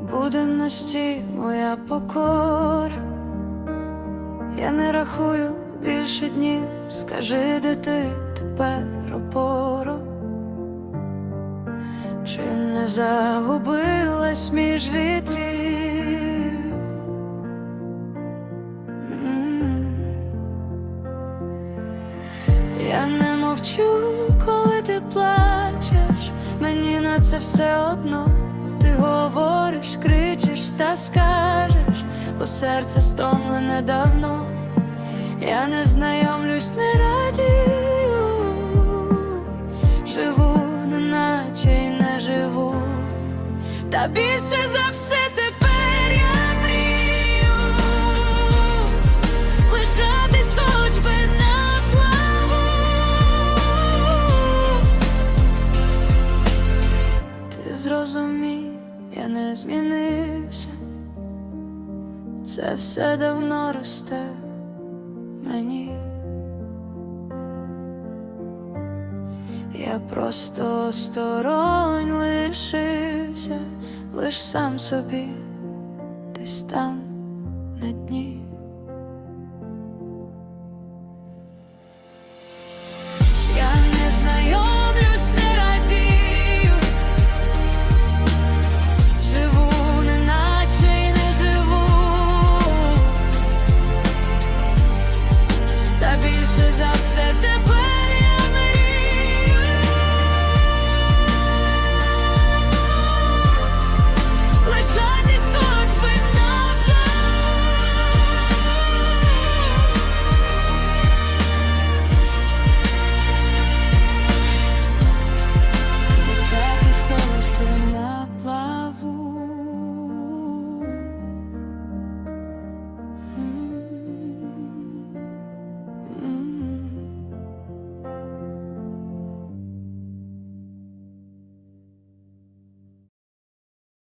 буденності моя покора. Я не рахую більше днів, скажи, де ти тепер опоро. Чи не загубилась між вітрів? Я не мовчу, коли ти плачеш, мені на це все одно. Та скажеш, бо серце стомлене давно. Я не знайомлюсь, не радію, живу, неначе й не живу. Та більше за все тепер я мрію лишатись хоч би на плаву. Ти зрозумій, я не змінився. Це все давно росте мені. Я просто осторонь лишився, лиш сам собі, десь там на дні.